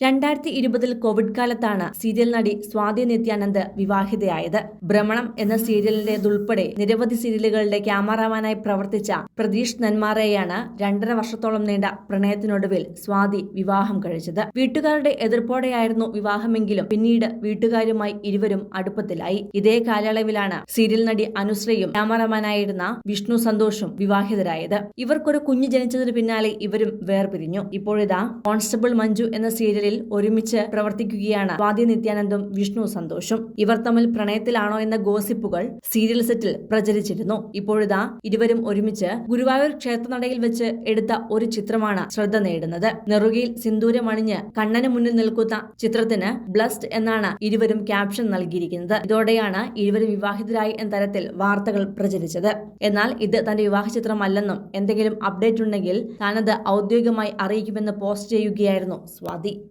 രണ്ടായിരത്തി ഇരുപതിൽ കോവിഡ് കാലത്താണ് സീരിയൽ നടി സ്വാതി നിത്യാനന്ദ് വിവാഹിതയായത്. ഭ്രമണം എന്ന സീരിയലിന്റേതുൾപ്പെടെ നിരവധി സീരിയലുകളുടെ ക്യാമറാമാനായി പ്രവർത്തിച്ച പ്രതീഷ് നന്മാറയെയാണ് രണ്ടര വർഷത്തോളം നീണ്ട പ്രണയത്തിനൊടുവിൽ സ്വാതി വിവാഹം കഴിച്ചത്. വീട്ടുകാരുടെ എതിർപ്പോടെയായിരുന്നു വിവാഹമെങ്കിലും പിന്നീട് വീട്ടുകാരുമായി ഇരുവരും അടുപ്പത്തിലായി. ഇതേ കാലയളവിലാണ് സീരിയൽ നടി അനുശ്രയും ക്യാമറാമാനായിരുന്ന വിഷ്ണു സന്തോഷും വിവാഹിതരായത്. ഇവർക്കൊരു കുഞ്ഞു ജനിച്ചതിന് പിന്നാലെ ഇവരും വേർപിരിഞ്ഞു. ഇപ്പോഴിതാ കോൺസ്റ്റബിൾ മഞ്ജു എന്ന സീരിയലിൽ ഒരുമിച്ച് പ്രവർത്തിക്കുകയാണ് സ്വാതി നിത്യാനന്ദും വിഷ്ണു സന്തോഷും. ഇവർ തമ്മിൽ പ്രണയത്തിലാണോ എന്ന ഗോസിപ്പുകൾ സീരിയൽ സെറ്റിൽ പ്രചരിച്ചിരുന്നു. ഇപ്പോഴിതാ ഇരുവരും ഒരുമിച്ച് ഗുരുവായൂർ ക്ഷേത്രനടയിൽ വെച്ച് എടുത്ത ഒരു ചിത്രമാണ് ശ്രദ്ധ നേടുന്നത്. നെറുകയിൽ സിന്ദൂരമണിഞ്ഞ് കണ്ണന് മുന്നിൽ നിൽക്കുന്ന ചിത്രത്തിന് ബ്ലസ്ഡ് എന്നാണ് ഇരുവരും ക്യാപ്ഷൻ നൽകിയിരിക്കുന്നത്. ഇതോടെയാണ് ഇരുവരും വിവാഹിതരായി എന്ന തരത്തിൽ വാർത്തകൾ പ്രചരിച്ചത്. എന്നാൽ ഇത് തന്റെ വിവാഹ ചിത്രമല്ലെന്നും എന്തെങ്കിലും അപ്ഡേറ്റ് ഉണ്ടെങ്കിൽ താനത് ഔദ്യോഗികമായി അറിയിക്കുമെന്ന് പോസ്റ്റ് ചെയ്യുകയായിരുന്നു സ്വാതി.